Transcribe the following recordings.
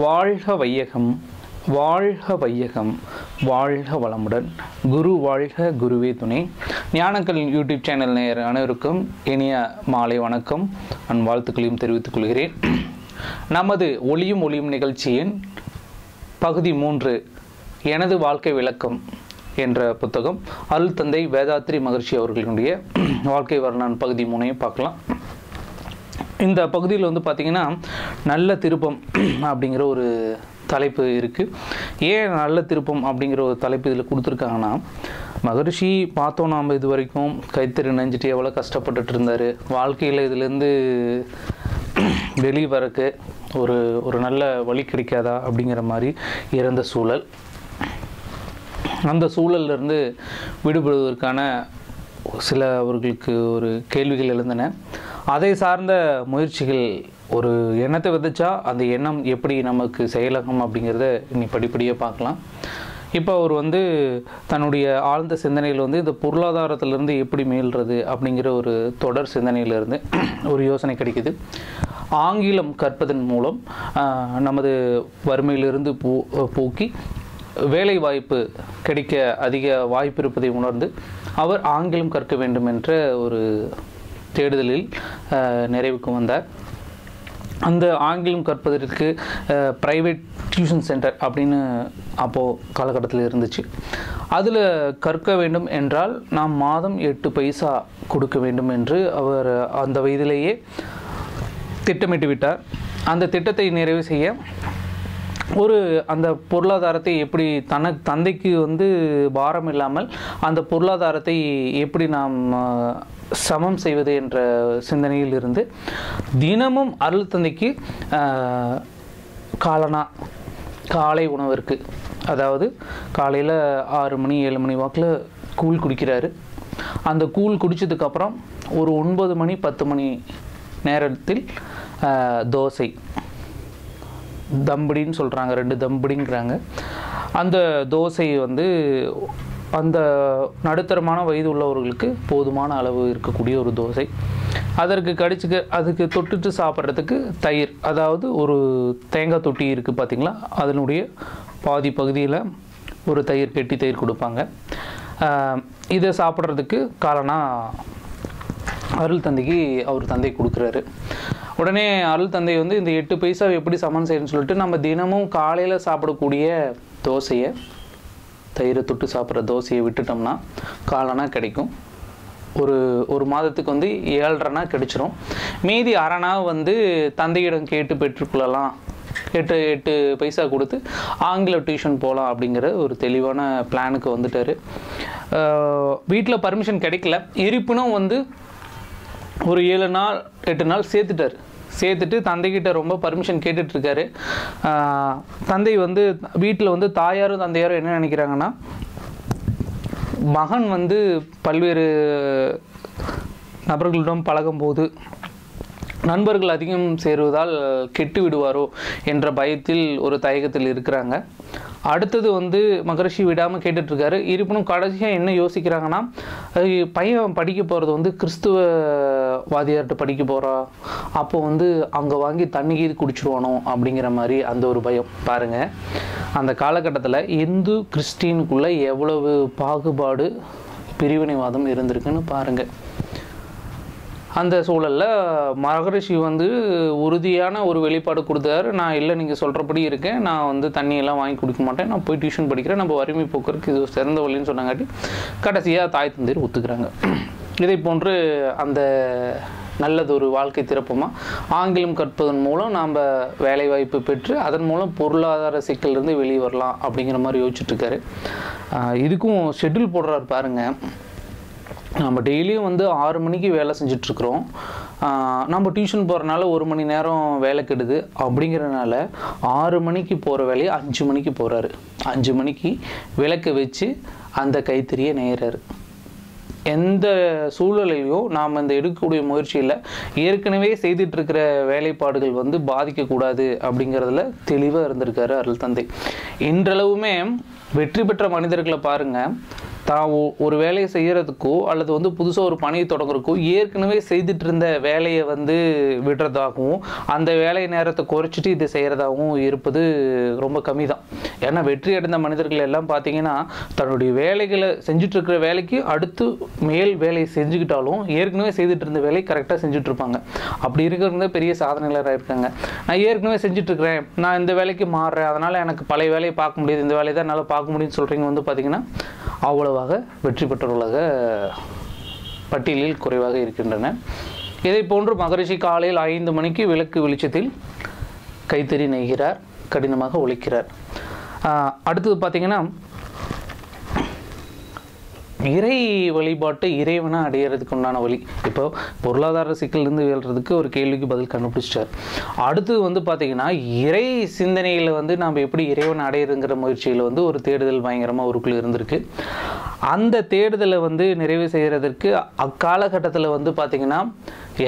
வாழ்க வையகம் வாழ்க வையகம் வாழ்க வளமுடன். குரு வாழ்க குருவே துணை. ஞானக்கல் யூடியூப் சேனல் நேயர் அனைவருக்கும் இனிய மாலை வணக்கம். நான் வாழ்த்துக்களையும் தெரிவித்துக் கொள்கிறேன். நமது ஒளியும் ஒளியும் நிகழ்ச்சியின் பகுதி மூன்று எனது வாழ்க்கை விளக்கம் என்ற புத்தகம். அருள் தந்தை வேதாத்ரி மகர்ஷி அவர்களுடைய வாழ்க்கை வரலான் பகுதி மூணையும் பார்க்கலாம். இந்த பகுதியில் வந்து பார்த்திங்கன்னா நல்ல திருப்பம் அப்படிங்கிற ஒரு தலைப்பு இருக்குது ஏன் நல்ல திருப்பம் அப்படிங்கிற ஒரு தலைப்பு இதில் கொடுத்துருக்காங்கன்னா மகரிஷி பார்த்தோம் நாம் இது வரைக்கும் கைத்தறி நெஞ்சிட்டு எவ்வளோ கஷ்டப்பட்டுட்டு இருந்தார். வாழ்க்கையில் இதுலேருந்து வெளியே வரக்கு ஒரு ஒரு நல்ல வழி கிடைக்காதா அப்படிங்கிற மாதிரி இறந்த சூழல். அந்த சூழல்ல இருந்து விடுபடுவதற்கான சில அவர்களுக்கு ஒரு கேள்விகள் எழுந்தன. அதை சார்ந்த முயற்சிகள் ஒரு எண்ணத்தை விதைச்சா அந்த எண்ணம் எப்படி நமக்கு செயலாகும் அப்படிங்கிறத இனி படிப்படியாக பார்க்கலாம். இப்போ அவர் வந்து தன்னுடைய ஆழ்ந்த சிந்தனையில் வந்து இந்த பொருளாதாரத்திலிருந்து எப்படி மீள்றது அப்படிங்கிற ஒரு தொடர் சிந்தனையிலிருந்து ஒரு யோசனை கிடைக்குது. ஆங்கிலம் கற்பதன் மூலம் நமது வறுமையிலிருந்து போ போக்கி வேலை வாய்ப்பு கிடைக்க அதிக வாய்ப்பு இருப்பதை உணர்ந்து அவர் ஆங்கிலம் கற்க வேண்டும் என்ற ஒரு தேடுதலில் நிறைவுக்கு வந்தார். அந்த ஆங்கிலம் கற்பதற்கு ப்ரைவேட் டியூஷன் சென்டர் அப்படின்னு அப்போது காலகட்டத்தில் இருந்துச்சு. அதில் கற்க வேண்டும் என்றால் நாம் மாதம் எட்டு பைசா கொடுக்க வேண்டும் என்று அவர் அந்த வயதிலேயே திட்டமிட்டு விட்டார். அந்த திட்டத்தை நிறைவு செய்ய ஒரு அந்த பொருளாதாரத்தை எப்படி தனக்கு தந்தைக்கு வந்து பாரம் இல்லாமல் அந்த பொருளாதாரத்தை எப்படி நாம் சமம் செய்வது என்ற சிந்தனையில் இருந்து தினமும் அருள் தந்தைக்கு காலனா காலை உணவிற்கு அதாவது காலையில் ஆறு மணி ஏழு மணி வாக்கில் கூழ் குடிக்கிறாரு. அந்த கூழ் குடித்ததுக்கப்புறம் ஒரு ஒன்பது மணி பத்து மணி நேரத்தில் தோசை. தம்படின்னு சொல்கிறாங்க ரெண்டு தம்படிங்கிறாங்க. அந்த தோசை வந்து அந்த நடுத்தரமான வயது உள்ளவர்களுக்கு போதுமான அளவு இருக்கக்கூடிய ஒரு தோசை. அதற்கு கடிச்சுக்க அதுக்கு தொட்டுட்டு சாப்பிட்றதுக்கு தயிர். அதாவது ஒரு தேங்காய் தொட்டி இருக்குது பார்த்திங்களா அதனுடைய பாதி பகுதியில் ஒரு தயிர் கெட்டி தயிர் கொடுப்பாங்க. இதை சாப்பிட்றதுக்கு காலனா அருள் தந்தைக்கு அவர் தந்தை கொடுக்குறாரு. உடனே அருள் தந்தை வந்து இந்த எட்டு பைசா எப்படி சமன் செய்யணும்னு சொல்லிட்டு நம்ம தினமும் காலையில் சாப்பிடக்கூடிய தோசையை தயிரை தொட்டு சாப்பிட்ற தோசையை விட்டுட்டோம்னா காலனா கிடைக்கும். ஒரு ஒரு மாதத்துக்கு வந்து ஏழரைனா கிடைச்சிரும். மீதி அரைனா வந்து தந்தையிடம் கேட்டு பெற்றுக்கொள்ளலாம். எட்டு எட்டு பைசா கொடுத்து ஆங்கில டியூஷன் போகலாம் அப்படிங்கிற ஒரு தெளிவான பிளானுக்கு வந்துட்டார். வீட்டில் பர்மிஷன் கிடைக்கல. இருப்பினும் வந்து ஒரு ஏழு நாள் எட்டு நாள் சேர்த்துட்டார். சேர்த்துட்டு தந்தைக்கிட்ட ரொம்ப பர்மிஷன் கேட்டுட்ருக்காரு. தந்தை வந்து வீட்டில் வந்து தாயாரும் தந்தையாரும் என்ன நினைக்கிறாங்கன்னா மகன் வந்து பல்வேறு நபர்களிடம் பழகும்போது நண்பர்கள் அதிகம் சேருவதால் கெட்டு விடுவாரோ என்ற பயத்தில் ஒரு தயக்கத்தில் இருக்கிறாங்க. அடுத்தது வந்து மகரிஷி விடாமல் கேட்டுட்ருக்காரு. இருப்பினும் கடைசியாக என்ன யோசிக்கிறாங்கன்னா பையன் படிக்க போகிறது வந்து கிறிஸ்துவ வாதியார்கிட்ட படிக்க போகிறா அப்போ வந்து அங்கே வாங்கி தண்ணி கீது குடிச்சிருவானோ? அப்படிங்கிற மாதிரி அந்த ஒரு பயம். பாருங்கள் அந்த காலகட்டத்தில் இந்து கிறிஸ்டினுக்குள்ளே எவ்வளவு பாகுபாடு பிரிவினைவாதம் இருந்திருக்குன்னு பாருங்கள் அந்த சூழலில் மகரிஷி வந்து உறுதியான ஒரு வெளிப்பாடு கொடுத்தாரு. நான் இல்லை நீங்கள் சொல்கிறபடி இருக்கேன். நான் வந்து தண்ணியெல்லாம் வாங்கி குடிக்க மாட்டேன். நான் போய் டியூஷன் படிக்கிறேன். நம்ம வறுமை போக்குறதுக்கு இது சிறந்த வழின்னு சொன்னாங்காட்டி கடைசியாக தாய் தந்தையர் ஒத்துக்கிறாங்க. இதை போன்று அந்த நல்லதொரு வாழ்க்கை திறப்பமாக ஆங்கிலம் கற்பதன் மூலம் நாம் வேலைவாய்ப்பு பெற்று அதன் மூலம் பொருளாதார சிக்கலிருந்து வெளியே வரலாம் அப்படிங்கிற மாதிரி யோசிச்சுட்ருக்காரு. இதுக்கும் ஷெட்யூல் போடுறாரு பாருங்கள் நம்ம டெய்லியும் வந்து ஆறு மணிக்கு வேலை செஞ்சிட்ருக்குறோம். நம்ம டியூஷன் போகிறனால ஒரு மணி நேரம் வேலை கெடுது அப்படிங்கிறனால ஆறு மணிக்கு போகிற வேலையை அஞ்சு மணிக்கு போகிறாரு அஞ்சு மணிக்கு விளக்க வச்சு அந்த கைத்தறியை நெய்கிறாரு எந்த சூழலையும் நாம் இந்த எடுக்கக்கூடிய முயற்சியில் ஏற்கனவே செய்துட்டு இருக்கிற வேலைப்பாடுகள் வந்து பாதிக்கக்கூடாது அப்படிங்கிறதுல தெளிவாக இருந்திருக்காரு அருள் தந்தை. இன்றளவுமே வெற்றி பெற்ற மனிதர்களை பாருங்க தான் ஒரு வேலையை செய்கிறதுக்கோ அல்லது வந்து புதுசாக ஒரு பணியை தொடங்குறதுக்கோ ஏற்கனவே செய்துட்டு இருந்த வேலையை வந்து விடுறதாகவும் அந்த வேலை நேரத்தை குறைச்சிட்டு இது செய்கிறதாகவும் இருப்பது ரொம்ப கம்மி தான் ஏன்னா வெற்றி அடைந்த மனிதர்கள் எல்லாம் பார்த்தீங்கன்னா தன்னுடைய வேலைகளை செஞ்சுட்டு இருக்கிற வேலைக்கு அடுத்து மேல் வேலையை செஞ்சுக்கிட்டாலும் ஏற்கனவே செய்துட்டு இருந்த வேலையை கரெக்டாக செஞ்சுட்டு இருப்பாங்க அப்படி இருக்கிறவங்க பெரிய சாதனையாளராக இருக்காங்க. நான் ஏற்கனவே செஞ்சுட்ருக்கிறேன் நான் இந்த வேலைக்கு மாறுறேன். அதனால் எனக்கு பழைய வேலையை பார்க்க முடியுது. இந்த வேலையை தான் என்னால் பார்க்க முடியும்னு சொல்கிறீங்க வந்து பார்த்தீங்கன்னா அவ்வளவாக வெற்றி பெற்றவர்களாக பட்டியலில் குறைவாக இருக்கின்றன. இதை போன்று மகரிஷி காலையில் ஐந்து மணிக்கு விளக்கு வெளிச்சத்தில் கைத்தறி நெய்கிறார் கடினமாக உழைக்கிறார் அடுத்தது பார்த்திங்கன்னா இறை வழிபாட்டை இறைவனை அடையிறதுக்கு உண்டான வழி. இப்போ பொருளாதார சிக்கலேருந்து வேல்றதுக்கு ஒரு கேள்விக்கு பதில் கண்டுபிடிச்சிட்டார். அடுத்து வந்து பார்த்தீங்கன்னா இறை சிந்தனையில் வந்து நாம் எப்படி இறைவனை அடையிறதுங்கிற முயற்சியில் வந்து ஒரு தேடுதல் பயங்கரமாக ஒருக்குள்ள இருந்திருக்கு. அந்த தேடுதலை வந்து நிறைவு செய்கிறதற்கு அக்காலகட்டத்தில் வந்து பார்த்திங்கன்னா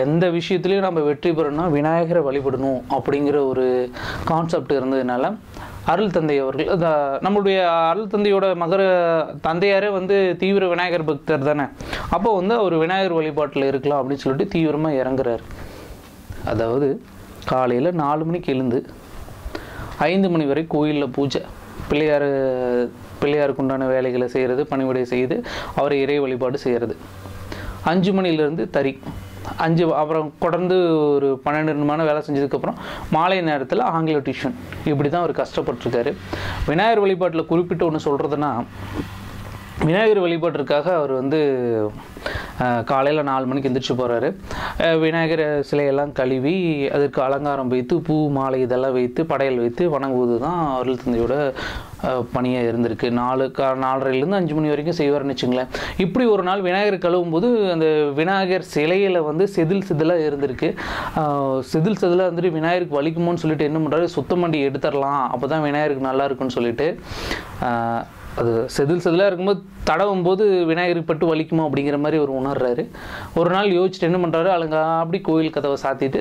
எந்த விஷயத்துலையும் நம்ம வெற்றி பெறணும்னா விநாயகரை வழிபடணும் அப்படிங்கிற ஒரு கான்செப்ட் இருந்ததுனால அருள் தந்தை அவர்கள். நம்மளுடைய அருள் தந்தையோட மகர தந்தையாரே வந்து தீவிர விநாயகர் பக்தர் தானே. அப்போ வந்து அவர் விநாயகர் வழிபாட்டில் இருக்கலாம் அப்படின்னு சொல்லிட்டு தீவிரமாக இறங்குறாரு. அதாவது காலையில் நாலு மணிக்கு எழுந்து ஐந்து மணி வரை கோயிலில் பூஜை. பிள்ளையார் பிள்ளையாருக்கு உண்டான வேலைகளை செய்கிறது பணிவிடை செய்து அவரை இறை வழிபாடு செய்கிறது அஞ்சு மணிலேருந்து தறி. அஞ்சு அப்புறம் தொடர்ந்து ஒரு பன்னெண்டு நிமிடமான வேலை செஞ்சதுக்கப்புறம் மாலை நேரத்தில் ஆங்கில டியூஷன் இப்படி தான் அவர் கஷ்டப்பட்டிருக்காரு. விநாயகர் வழிபாட்டில் குறிப்பிட்டு ஒன்று சொல்கிறதுனா விநாயகர் வழிபாட்டிற்காக அவர் வந்து காலையில் நாலு மணிக்கு எந்திரிச்சு போகிறாரு விநாயகர் சிலையெல்லாம் கழுவி அதற்கு அலங்காரம் வைத்து பூ மாலை இதெல்லாம் வைத்து படையல் வைத்து வணங்குவது தான் அருள் தந்தையோட பணியாக இருந்திருக்கு. நாலு கா நாலரைலேருந்து அஞ்சு மணி வரைக்கும் செய்வார்னு வச்சுங்களேன் இப்படி ஒரு நாள் விநாயகர் கழுவும் போது அந்த விநாயகர் சிலையில் வந்து செதில் செதிலாக இருந்திருக்கு. செதில் செதிலாக வந்துட்டு விநாயகருக்கு வலிக்குமோன்னு சொல்லிட்டு என்ன பண்ணுறாரு சுத்தம் பண்ணி எடுத்துடலாம் அப்போ தான் விநாயகருக்கு நல்லா இருக்கும்னு சொல்லிட்டு அது செதில் செதிலாக இருக்கும்போது தடவும் போது விநாயகருக்கு பட்டு வலிக்குமோ அப்படிங்கிற மாதிரி ஒரு உணர்றாரு. ஒரு நாள் யோசிச்சுட்டு என்ன பண்ணுறாரு அலங்க அப்படி கோயில் கதவை சாத்திட்டு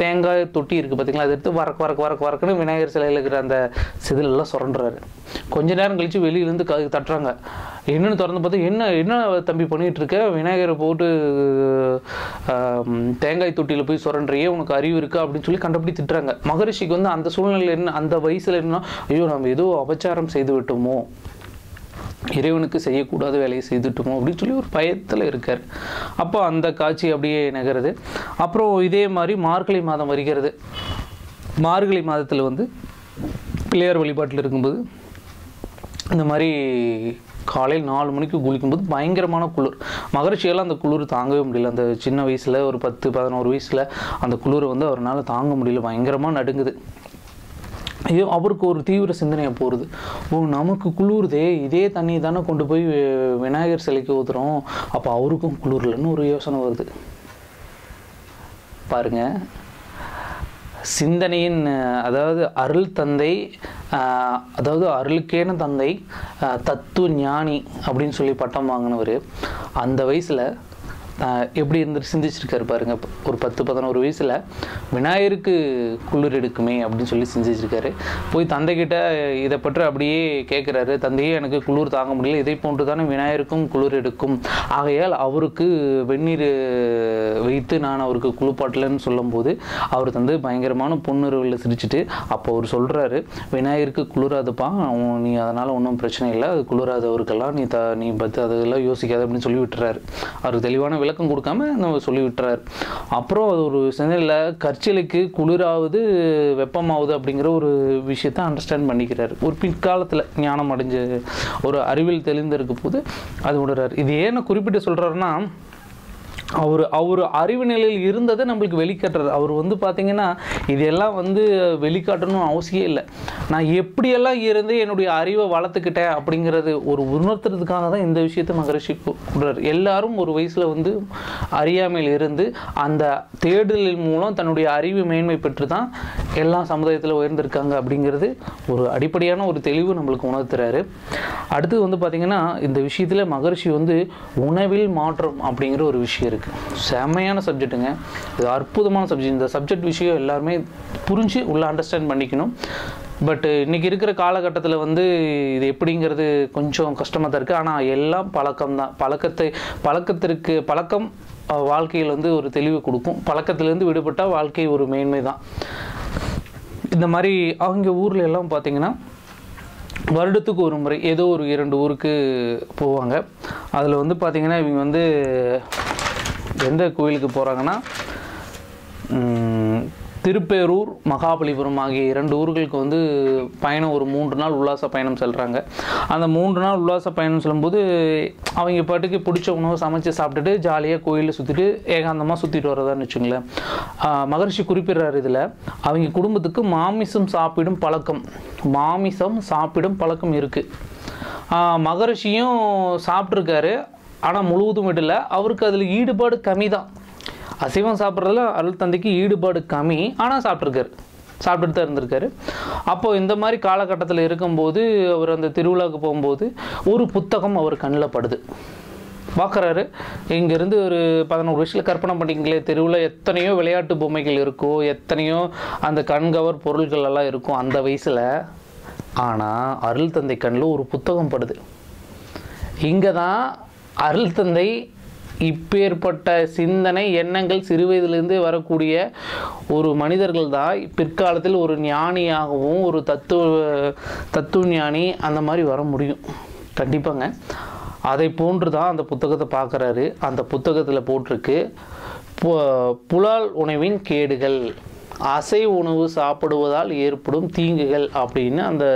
தேங்காய் தொட்டி இருக்குது பார்த்தீங்களா அதை எடுத்து வரக்கு வரக்கு வரக்கு வரக்குன்னு விநாயகர் சிலையில் இருக்கிற அந்த செதிலெல்லாம் சுரண்டுறாரு. கொஞ்ச நேரம் கழித்து வெளியிலேருந்து க தட்டுறாங்க. என்னென்னு திறந்து பார்த்தா என்ன என்ன தம்பி பண்ணிகிட்ருக்க இருக்க? விநாயகரை போட்டு தேங்காய் தொட்டியில் போய் சுரண்டுறியே உனக்கு அறிவு இருக்கா? அப்படின்னு சொல்லி கண்டபடி திட்டுறாங்க. மகரிஷிக்கு வந்து அந்த சூழ்நிலையில் என்ன அந்த வயசில் என்ன ஐயோ நம்ம ஏதோ அபச்சாரம் செய்து விட்டோமோ? இறைவனுக்கு செய்யக்கூடாத வேலையை செய்துட்டோமோ அப்படின்னு சொல்லி ஒரு பயத்தில் இருக்கார். அப்போ அந்த காட்சி அப்படியே நகருது. அப்புறம் இதே மாதிரி மார்கழி மாதம் வருகிறது. மார்கழி மாதத்தில் வந்து பிள்ளையார் வழிபாட்டில் இருக்கும்போது இந்த மாதிரி காலையில் நாலு மணிக்கு குளிக்கும்போது பயங்கரமான குளிர். மகரிஷியெல்லாம் அந்த குளிர் தாங்கவே முடியல. அந்த சின்ன வயசில் ஒரு பத்து பதினோரு வயசில் அந்த குளிரை வந்து அவரால் தாங்க முடியல. பயங்கரமாக நடுங்குது. ஐயோ அவருக்கு ஒரு தீவிர சிந்தனையாக போகிறது ஓ நமக்கு குளிருதே இதே தண்ணி தானே கொண்டு போய் விநாயகர் சிலைக்கு ஊற்றுறோம் அப்போ அவருக்கும் குளிரலன்னு ஒரு யோசனை வருது. பாருங்க. சிந்தனையின் அதாவது அருள் தந்தை அதாவது அருளுக்கேன தந்தை தத்துவ ஞானி அப்படின்னு சொல்லி பட்டம் வாங்கினவர். அந்த வயசில் எப்படி இருந்து சிந்திச்சிருக்காரு பாருங்க. ஒரு பத்து பதினோரு வயசில் விநாயகருக்கு குளிர் எடுக்குமே அப்படின்னு சொல்லி சிந்திச்சிருக்காரு. போய் தந்தைகிட்ட இதை பற்றி அப்படியே கேட்குறாரு தந்தையே எனக்கு குளிர் தாங்க முடியல. இதை போன்று தானே விநாயகருக்கும் குளிர் எடுக்கும். ஆகையால் அவருக்கு வெந்நீர் வைத்து நான் அவருக்கு குளிப்பாட்டலன்னு சொல்லும்போது அவர் வந்து பயங்கரமான பொண்ணுறவில் சிரிச்சிட்டு அப்போ அவர் சொல்கிறாரு விநாயகருக்கு குளிராதுப்பா. நீ அதனால் ஒன்றும் பிரச்சனை இல்லை. அது குளிராதவருக்கெல்லாம் நீ த நீ பத்து அதெல்லாம் யோசிக்காத அப்படின்னு சொல்லி விட்டுறாரு. அவருக்கு தெளிவான விளக்கம் கொடுக்காம நம்ம சொல்லி விட்டுறாரு. அப்புறம் அது ஒரு சிந்தனையில் கற்சிலைக்கு குளிராவது வெப்பமாகுது அப்படிங்கிற ஒரு விஷயத்தை அண்டர்ஸ்டாண்ட் பண்ணிக்கிறார். ஒரு பிற்காலத்தில் ஞானம் அடைஞ்ச ஒரு அறிவில் தெளிந்திருக்க போது அது விடுறாரு இது ஏன்னு குறிப்பிட்டு சொல்கிறாருன்னா அவர் அவர் அறிவு நிலையில் இருந்ததை நம்மளுக்கு வெளிக்காட்டுறது அவர் வந்து பார்த்தீங்கன்னா இதெல்லாம் வந்து வெளிக்காட்டணும்னு அவசியம் இல்லை. நான் எப்படியெல்லாம் இருந்து என்னுடைய அறிவை வளர்த்துக்கிட்டேன் அப்படிங்கிறது ஒரு உணர்த்துறதுக்காக தான் இந்த விஷயத்தை மகரிஷி கூடுறார் எல்லாரும் ஒரு வயசில் வந்து அறியாமையில் இருந்து அந்த தேடுதலின் மூலம் தன்னுடைய அறிவு மேன்மை பெற்று தான் எல்லா சமுதாயத்தில் உயர்ந்திருக்காங்க அப்படிங்கிறது ஒரு அடிப்படையான ஒரு தெளிவு நம்மளுக்கு உணர்த்துறாரு. அடுத்தது வந்து பார்த்திங்கன்னா இந்த விஷயத்தில் மகரிஷி வந்து உணவில் மாற்றம் அப்படிங்கிற ஒரு விஷயம் இருக்குது செமையான சப்ஜெக்ட்டுங்க இது அற்புதமான சப்ஜெக்ட் இந்த சப்ஜெக்ட் விஷயம் எல்லாருமே புரிஞ்சு உள்ளே அண்டர்ஸ்டாண்ட் பண்ணிக்கணும். பட் இன்றைக்கி இருக்கிற காலகட்டத்தில் வந்து இது எப்படிங்கிறது கொஞ்சம் கஷ்டமாக தான் இருக்குது ஆனால் எல்லாம் பழக்கம் தான். பழக்கத்தை பழக்கத்திற்கு பழக்கம் வாழ்க்கையில் வந்து ஒரு தெளிவு கொடுக்கும். பழக்கத்திலேருந்து விடுபட்டால் வாழ்க்கை ஒரு மேன்மை தான். இந்த மாதிரி அவங்க ஊர்ல எல்லாம் பார்த்தீங்கன்னா வருடத்துக்கு ஒரு முறை ஏதோ ஒரு இரண்டு ஊருக்கு போவாங்க. அதில் வந்து பார்த்திங்கன்னா இவங்க வந்து எந்த கோயிலுக்கு போகிறாங்கன்னா திருப்பேரூர் மகாபலிபுரம் ஆகிய இரண்டு ஊர்களுக்கு வந்து பயணம் ஒரு மூன்று நாள் உல்லாச பயணம் செல்கிறாங்க அந்த மூன்று நாள் உல்லாச பயணம் செல்லும்போது அவங்க பாட்டுக்கு பிடிச்ச உணவை சமைச்சு சாப்பிட்டுட்டு ஜாலியாக கோயிலில் சுற்றிட்டு ஏகாந்தமாக சுற்றிட்டு வரதான்னு வச்சுங்களேன் மகர்ஷி மகரிஷி குறிப்பிடுறாரு இதில் அவங்க குடும்பத்துக்கு மாமிசம் சாப்பிடும் பழக்கம் மாமிசம் சாப்பிடும் பழக்கம் இருக்குது மகரிஷியும் சாப்பிட்ருக்காரு ஆனால் முழுவதும் விடல. அவருக்கு அதில் ஈடுபாடு கம்மி தான் அசைவம் சாப்பிட்றதுல அருள் தந்தைக்கு ஈடுபாடு கம்மி. ஆனால் சாப்பிட்ருக்காரு சாப்பிட்டுட்டு தான் இருந்திருக்காரு. அப்போது இந்த மாதிரி காலகட்டத்தில் இருக்கும்போது அவர் அந்த திருவிழாவுக்கு போகும்போது ஒரு புத்தகம் அவர் கண்ணில் படுது. பார்க்குறாரு இங்கேருந்து ஒரு பதினோரு வயசில் கற்பனை பண்ணிங்களே தெருவில் எத்தனையோ விளையாட்டு பொம்மைகள் இருக்கோ எத்தனையோ அந்த கண்கவர் பொருள்கள் எல்லாம் இருக்கும் அந்த வயசில் ஆனால் அருள் தந்தை கண்ணில் ஒரு புத்தகம் படுது. இங்கே தான் அருள் தந்தை இப்பேற்பட்ட சிந்தனை எண்ணங்கள் சிறுவயதிலிருந்தே வரக்கூடிய ஒரு மனிதர்கள் தான் பிற்காலத்தில் ஒரு ஞானியாகவும் ஒரு தத்துவ தத்துவ ஞானி அந்த மாதிரி வர முடியும். கண்டிப்பாங்க. அதை போன்று தான் அந்த புத்தகத்தை பார்க்குறாரு. அந்த புத்தகத்தில் போட்டிருக்கு புலால் உணவின் கேடுகள் அசை உணவு சாப்பிடுவதால் ஏற்படும் தீங்குகள் அப்படின்னு அந்த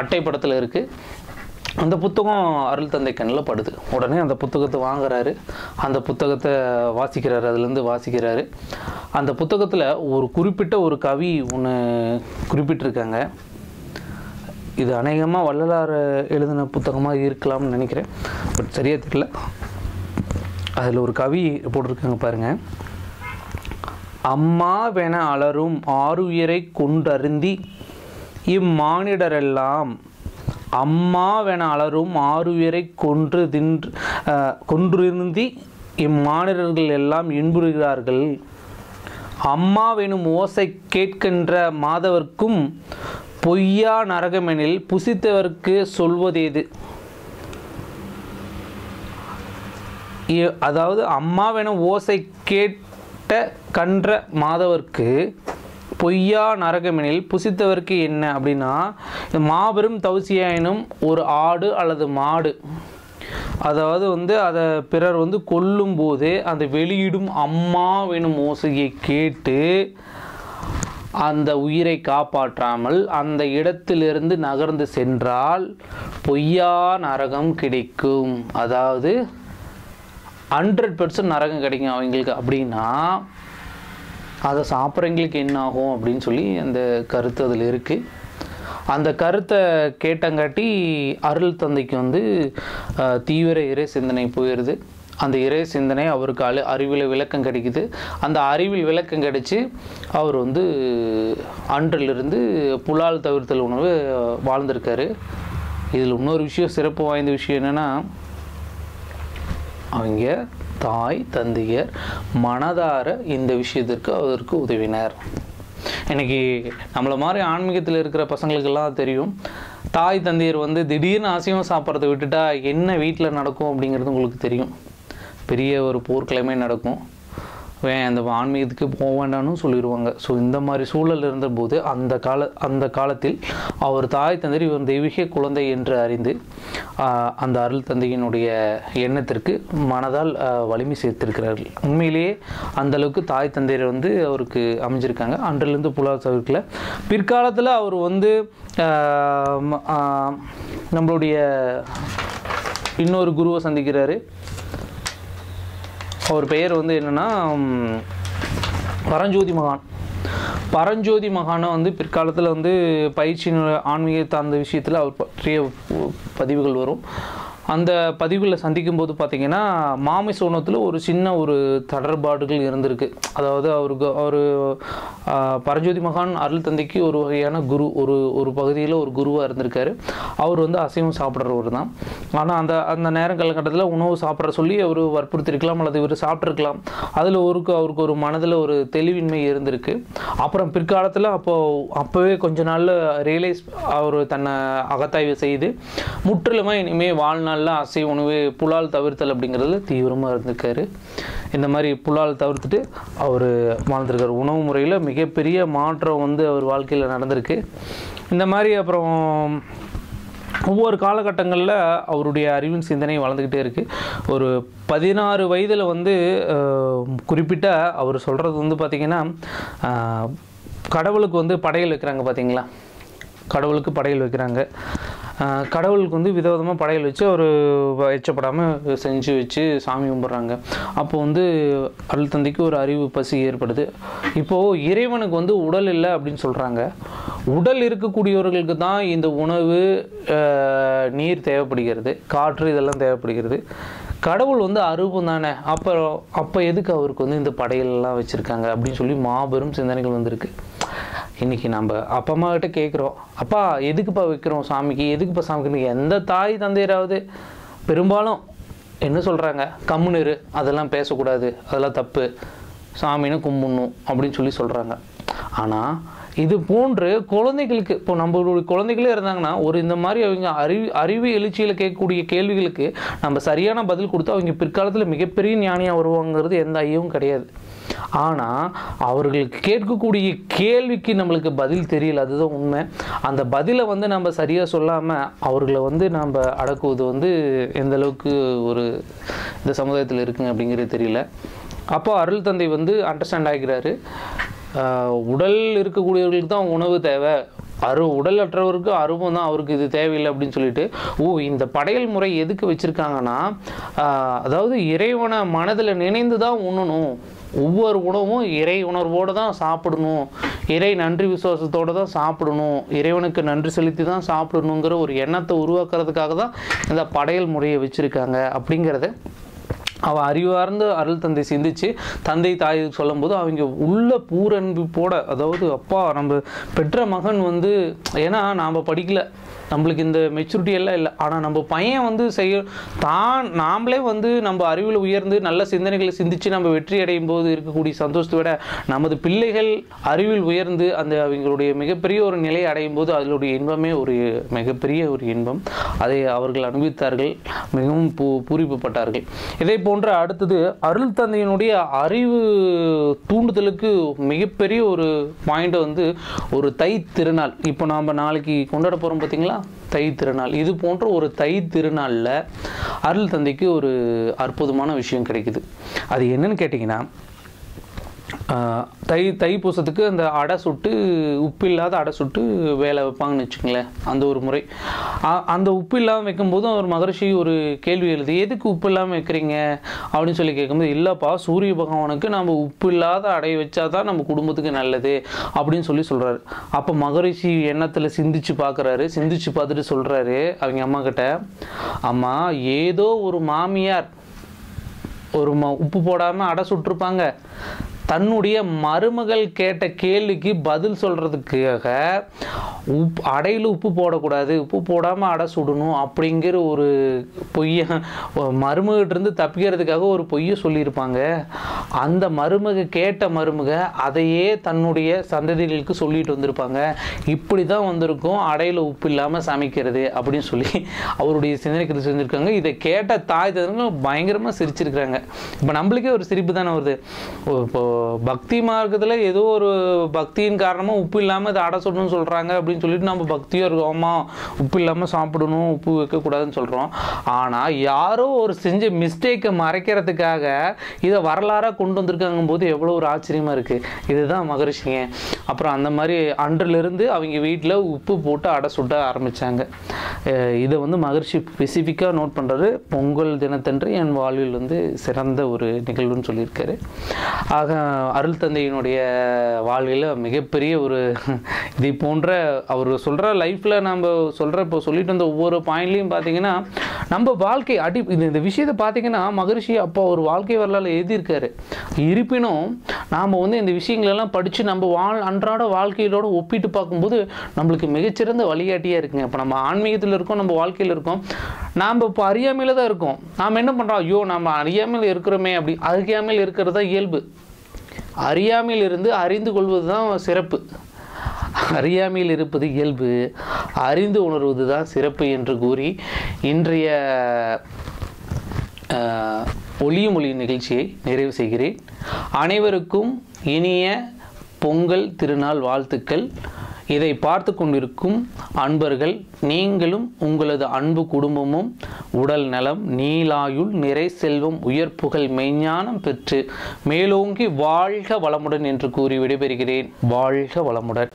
அட்டைப்படத்தில் இருக்குது அந்த புத்தகம் அருள் தந்தை கண்ணில் படுது. உடனே அந்த புத்தகத்தை வாங்குறாரு. அந்த புத்தகத்தை வாசிக்கிறாரு. அதுலேருந்து வாசிக்கிறாரு. அந்த புத்தகத்தில் ஒரு குறிப்பிட்ட ஒரு கவி ஒன்று குறிப்பிட்டிருக்காங்க. இது அநேகமாக வள்ளலார் எழுதின புத்தகமாக இருக்கலாம்னு நினைக்கிறேன். பட் சரியாக தெரியல. அதில் ஒரு கவி போட்டிருக்காங்க அம்மா அம்மாவென அலரும் ஆருயிரை கொண்டருந்தி இம்மானிடரெல்லாம் அம்மாவென அலரும் ஆருயிரை கொன்று தின்று கொன்றிருந்தி இம்மானிடர்கள் எல்லாம் இன்புறுகிறார்கள். அம்மாவெனும் ஓசை கேட்கின்ற மாதவர்க்கும் பொய்யா நரகமெனில் புசித்தவர்க்கு சொல்வதேது. அதாவது அம்மாவெனும் ஓசை கேட்ட கன்ற மாதவர்க்கு பொய்யா நரகமெனில் புசித்தவர்க்கு என்ன அப்படின்னா மாபெரும் தவசியாயினும் ஒரு ஆடு அல்லது மாடு. அதாவது வந்து அதை பிறர் வந்து கொல்லும்போது அந்த வெளியிடும் அம்மா வேணும் ஓசையை கேட்டு அந்த உயிரை காப்பாற்றாமல் அந்த இடத்திலிருந்து நகர்ந்து சென்றால் பொய்யா நரகம் கிடைக்கும். அதாவது ஹண்ட்ரட் பெர்சன்ட் நரகம் கிடைக்கும் அவங்களுக்கு. அப்படின்னா அதை சாப்பிட்றவங்களுக்கு என்ன ஆகும் அப்படின்னு சொல்லி அந்த கருத்து அதில் இருக்குது அந்த கருத்தை கேட்டங்காட்டி அருள் தந்தைக்கு வந்து தீவிர இறை சிந்தனை போயிடுது அந்த இறை சிந்தனை அவருக்கு அழு அறிவில் விளக்கம் கிடைக்குது. அந்த அறிவில் விளக்கம் கிடைச்சி அவர் வந்து அன்றிலிருந்து புலால் தவிர்த்தல் உணவு வாழ்ந்திருக்காரு. இதில் இன்னொரு விஷயம் சிறப்பு வாய்ந்த விஷயம் என்னென்னா அவங்க தாய் தந்தையர் மனதார இந்த விஷயத்திற்கு அவருக்கு உதவினர். இன்னைக்கு நம்மளை மாதிரி ஆன்மீகத்தில் இருக்கிற பசங்களுக்கெல்லாம் தெரியும். தாய் தந்தையர் வந்து திடீர்னு அசைவம் சாப்பிட்றத விட்டுட்டா என்ன வீட்டில் நடக்கும் அப்படிங்கிறது உங்களுக்கு தெரியும். பெரிய ஒரு போர்க்கிழமை நடக்கும். அந்த ஆன்மீகத்துக்கு போக வேண்டாம்னு சொல்லிடுவாங்க. ஸோ இந்த மாதிரி சூழல் இருந்தபோது அந்த கால அந்த காலத்தில் அவர் தாய் தந்தை இவர் தெய்வீக குழந்தை என்று அறிந்து அந்த அருள் தந்தையினுடைய எண்ணத்திற்கு மனதால் வலிமை சேர்த்திருக்கிறார்கள். உண்மையிலேயே அந்த அளவுக்கு தாய் தந்தையர் வந்து அவருக்கு அமைஞ்சிருக்காங்க. அன்றிலிருந்து புலால் தவிர்க்கல பிற்காலத்தில் அவர் வந்து ம- நம்மளுடைய இன்னொரு குருவை சந்திக்கிறாரு. அவர் பெயர் வந்து என்னென்னா பரஞ்சோதி மகான். பரஞ்சோதி மகானை வந்து பிற்காலத்தில் வந்து பயிற்சி நில- ஆன்மீக விஷயத்தில் அவர் பற்றிய பதிவுகள் வரும். அந்த பதிவுகளை சந்திக்கும் போது பார்த்திங்கன்னா மாமிச உணத்தில் ஒரு சின்ன ஒரு தடர்பாடுகள் இருந்திருக்கு. அதாவது அவருக்கு அவர் பரஞ்சோதி மகான் அருள் தந்தைக்கு ஒரு வகையான குரு ஒரு ஒரு பகுதியில் ஒரு குருவாக இருந்திருக்காரு. அவர் வந்து அசைவம் சாப்பிட்றவர் தான் ஆனால் அந்த அந்த நேர காலகட்டத்தில் உணவு சாப்பிட்ற சொல்லி அவர் வற்புறுத்திருக்கலாம் அல்லது இவர் சாப்பிட்ருக்கலாம் அதில் ஒருக்கு அவருக்கு ஒரு மனதில் ஒரு தெளிவின்மை இருந்திருக்கு. அப்புறம் பிற்காலத்தில் அப்போது அப்போவே கொஞ்ச நாளில் ரியலைஸ் அவர் தன்னை அகத்தாய்வு செய்து முற்றிலுமாக இனிமேல் வாழ்நாளில் அசைவ உணவு புலால் தவிர்த்தல் அப்படிங்கிறதுல தீவிரமாக இருந்திருக்காரு. இந்த மாதிரி புலால் தவிர்த்துட்டு அவர் வாழ்ந்திருக்கார். உணவு முறையில் மிகப்பெரிய மாற்றம் வந்து அவர் வாழ்க்கையில் நடந்திருக்கு. இந்த மாதிரி அப்புறம் ஒவ்வொரு காலகட்டங்களில் அவருடைய அறிவின் சிந்தனை வளர்ந்துக்கிட்டே இருக்குது ஒரு பதினாறு வயதில் வந்து குறிப்பிட்ட அவர் சொல்கிறது வந்து பார்த்திங்கன்னா கடவுளுக்கு வந்து படையல் வைக்கிறாங்க பார்த்தீங்களா கடவுளுக்கு படையல் வைக்கிறாங்க. கடவுளுக்கு வந்து விதவிதமாக படையல் வச்சு அவர் எச்சப்படாமல் செஞ்சு வச்சு சாமி கும்பிட்றாங்க. அப்போ வந்து அருள் தந்தைக்கு ஒரு அறிவு பசி ஏற்படுது. இப்போது இறைவனுக்கு வந்து உடல் இல்லை அப்படின்னு சொல்கிறாங்க உடல் இருக்கக்கூடியவர்களுக்கு தான் இந்த உணவு நீர் தேவைப்படுகிறது காற்று இதெல்லாம் தேவைப்படுகிறது. கடவுள் வந்து அருவம் தானே. அப்புறம் அப்போ எதுக்கு அவருக்கு வந்து இந்த படையலெல்லாம் வச்சுருக்காங்க அப்படின்னு சொல்லி மாபெரும் சிந்தனைகள் வந்திருக்கு. இன்னைக்கு நம்ம அப்பா அம்மா கிட்ட கேட்குறோம் அப்பா எதுக்குப்பா வைக்கிறோம் சாமிக்கு? எதுக்குப்பா சாமிக்கு? எந்த தாய் தந்தையராவது பெரும்பாலும் என்ன சொல்கிறாங்க கம்முன்னு அதெல்லாம் பேசக்கூடாது. அதெல்லாம் தப்பு. சாமின்னு கும்பிடணும். அப்படின்னு சொல்லி சொல்கிறாங்க ஆனால் இது போன்று குழந்தைகளுக்கு இப்போ நம்மளுடைய குழந்தைகளே இருந்தாங்கன்னா ஒரு இந்த மாதிரி அவங்க அறிவு அறிவு எழுச்சியில் கேட்கக்கூடிய கேள்விகளுக்கு நம்ம சரியான பதில் கொடுத்து அவங்க பிற்காலத்தில் மிகப்பெரிய ஞானியாக வருவாங்கிறது எந்த ஐயமும் கிடையாது. ஆனால் அவர்களுக்கு கேட்கக்கூடிய கேள்விக்கு நம்மளுக்கு பதில் தெரியல அதுதான் உண்மை. அந்த பதிலை வந்து நம்ம சரியாக சொல்லாமல் அவர்களை வந்து நம்ம அடக்குவது வந்து எந்த அளவுக்கு ஒரு இந்த சமுதாயத்தில் இருக்குங்க அப்படிங்கிறது தெரியல. அப்போ அருள் தந்தை வந்து அண்டர்ஸ்டாண்ட் ஆகிறாரு. உடல் இருக்கக்கூடியவர்களுக்கு தான் உணவு தேவை. அரு உடல் அற்றவருக்கு அருவம் தான் அவருக்கு இது தேவையில்லை அப்படின்னு சொல்லிட்டு ஓ இந்த படையல் முறை எதுக்கு வச்சுருக்காங்கன்னா அதாவது இறைவனை மனதில் நினைந்து தான் உண்ணணும். ஒவ்வொரு உணவும் இறை உணர்வோடு தான் சாப்பிடணும். இறை நன்றி விசுவாசத்தோடு தான் சாப்பிடணும். இறைவனுக்கு நன்றி செலுத்தி தான் சாப்பிடணுங்கிற ஒரு எண்ணத்தை உருவாக்குறதுக்காக தான் இந்த படையல் முறையை வச்சுருக்காங்க அப்படிங்கிறத அவள் அறிவார்ந்த அருள் தந்தை சிந்திச்சு தந்தை தாய் சொல்லும்போது அவங்க உள்ள பூரன்பிப்போட அதாவது அப்பா நம்ம பெற்ற மகன் வந்து ஏன்னா நாம் படிக்கல. நம்மளுக்கு இந்த மெச்சூரிட்டி எல்லாம் இல்லை. ஆனால் நம்ம பையன் வந்து செய்ய தான் நாமளே வந்து நம்ம அறிவில் உயர்ந்து நல்ல சிந்தனைகளை சிந்தித்து நம்ம வெற்றி அடையும் போது இருக்கக்கூடிய சந்தோஷத்தை விட நமது பிள்ளைகள் அறிவில் உயர்ந்து அந்த அவங்களுடைய மிகப்பெரிய ஒரு நிலையை அடையும் போது அதனுடைய இன்பமே ஒரு மிகப்பெரிய ஒரு இன்பம். அதை அவர்கள் அனுபவித்தார்கள் மிகவும் பூ பூரிப்புப்பட்டார்கள். இதே போன்ற அடுத்தது அருள் தந்தையினுடைய அறிவு தூண்டுதலுக்கு மிகப்பெரிய ஒரு பாயிண்ட் வந்து ஒரு தை திருநாள். இப்போ நாம் நாளைக்கு கொண்டாட போகிறோம் பார்த்தீங்களா தை திருநாள் இது போன்ற ஒரு தை திருநாளில் அருள் தந்தைக்கு ஒரு அற்புதமான விஷயம் கிடைக்குது. அது என்னன்னு கேட்டிங்கன்னா தை தை தைப்பூசத்துக்கு அந்த அடை சுட்டு உப்பு இல்லாத அடை சுட்டு வேலை வைப்பாங்கன்னு வச்சுக்கோங்களேன் அந்த ஒரு முறை. அந்த உப்பு இல்லாமல் வைக்கும்போது ஒரு மகரிஷி ஒரு கேள்வி எழுது எதுக்கு உப்பு இல்லாமல் வைக்கிறீங்க? அப்படின்னு சொல்லி கேட்கும்போது இல்லைப்பா சூரிய பகவானுக்கு நம்ம உப்பு இல்லாத அடை வச்சா தான் நம்ம குடும்பத்துக்கு நல்லது அப்படின்னு சொல்லி சொல்கிறாரு அப்போ மகரிஷி எண்ணத்தில் சிந்திச்சு பார்க்குறாரு சிந்திச்சு பார்த்துட்டு சொல்கிறாரு அவங்க அம்மா கிட்ட அம்மா ஏதோ ஒரு மாமியார் ஒரு ம உப்பு போடாமல் அடை சுட்டிருப்பாங்க. தன்னுடைய மருமகள் கேட்ட கேள்விக்கு பதில் சொல்கிறதுக்காக உப் அடையில் உப்பு போடக்கூடாது உப்பு போடாமல் அடை சுடணும் அப்படிங்கிற ஒரு பொய்ய மருமகிட்டேருந்து தப்பிக்கிறதுக்காக ஒரு பொய்யை சொல்லியிருப்பாங்க. அந்த மருமக கேட்ட மருமக அதையே தன்னுடைய சந்ததிகளுக்கு சொல்லிட்டு வந்திருப்பாங்க. இப்படி தான் வந்திருக்கும் அடையில் உப்பு இல்லாமல் சமைக்கிறது அப்படின்னு சொல்லி அவருடைய சிந்தனைக்கு செஞ்சுருக்காங்க. இதை கேட்ட தாய் தந்தவங்க பயங்கரமாக சிரிச்சிருக்கிறாங்க. இப்போ நம்மளுக்கே ஒரு சிரிப்பு தானே வருது. இப்போது இப்போ பக்தி மார்க்கத்தில் ஏதோ ஒரு பக்தியின் காரணமாக உப்பு இல்லாமல் இதை அடை சொல்லணும்னு சொல்கிறாங்க அப்படின்னு சொல்லிட்டு நம்ம பக்தியாக இருக்கோமா. உப்பு இல்லாமல் சாப்பிடணும் உப்பு வைக்கக்கூடாதுன்னு சொல்கிறோம் ஆனால் யாரோ ஒரு செஞ்ச மிஸ்டேக்கை மறைக்கிறதுக்காக இதை வரலாறாக கொண்டு வந்திருக்காங்க போது எவ்வளோ ஒரு ஆச்சரியமாக இருக்குது இதுதான் மகரிஷிங்க. அப்புறம் அந்த மாதிரி அன்றிலிருந்து அவங்க வீட்டில் உப்பு போட்டு அடை சுட்ட ஆரம்பித்தாங்க இதை வந்து மகரிஷி ஸ்பெசிஃபிக்காக நோட் பண்ணுறது பொங்கல் தினத்தன்று என் வாழ்வில் வந்து சிறந்த ஒரு நிகழ்வுன்னு சொல்லியிருக்காரு. ஆக அருள் தந்தையினுடைய வாழ்வில் மிகப்பெரிய ஒரு இதை போன்ற அவர் சொல்கிற லைஃப்பில் நம்ம சொல்கிற இப்போ சொல்லிட்டு வந்த ஒவ்வொரு பாயிண்ட்லையும் பார்த்தீங்கன்னா நம்ம வாழ்க்கை அடி இந்த இந்த விஷயத்தை பார்த்தீங்கன்னா மகரிஷி அப்போ ஒரு வாழ்க்கை வரலாறு எழுதியிருக்காரு. இருப்பினும் நாம் வந்து இந்த விஷயங்களெல்லாம் படித்து நம்ம வாழ் அன்றாட வாழ்க்கையோட ஒப்பிட்டு பார்க்கும்போது நம்மளுக்கு மிகச்சிறந்த வழிகாட்டியாக இருக்குங்க. இப்போ நம்ம ஆன்மீகத்தில் இருக்கோம் நம்ம வாழ்க்கையில் இருக்கோம். நாம் இப்போ அறியாமையில் தான் இருக்கோம். நாம் என்ன பண்ணுறோம் ஐயோ நம்ம அறியாமையில் இருக்கிறோமே அப்படி அறியாமையில் இருக்கிறது தான் இயல்பு. அறியாமையில் இருந்து அறிந்து கொள்வது தான் சிறப்பு. அறியாமையில் இருப்பது இயல்பு அறிந்து உணர்வது தான் சிறப்பு என்று கூறி இன்றைய ஒளிய மொழி நிகழ்ச்சியை நிறைவு செய்கிறேன். அனைவருக்கும் இனிய பொங்கல் திருநாள் வாழ்த்துக்கள். இதை பார்த்து கொண்டிருக்கும் அன்பர்கள் நீங்களும் உங்களது அன்பு குடும்பமும் உடல் நலம் நீலாயுள் நிறை செல்வம் உயர் புகழ் மெய்ஞானம் பெற்று மேலோங்கி வாழ்க வளமுடன் என்று கூறி விடைபெறுகிறேன். வாழ்க வளமுடன்.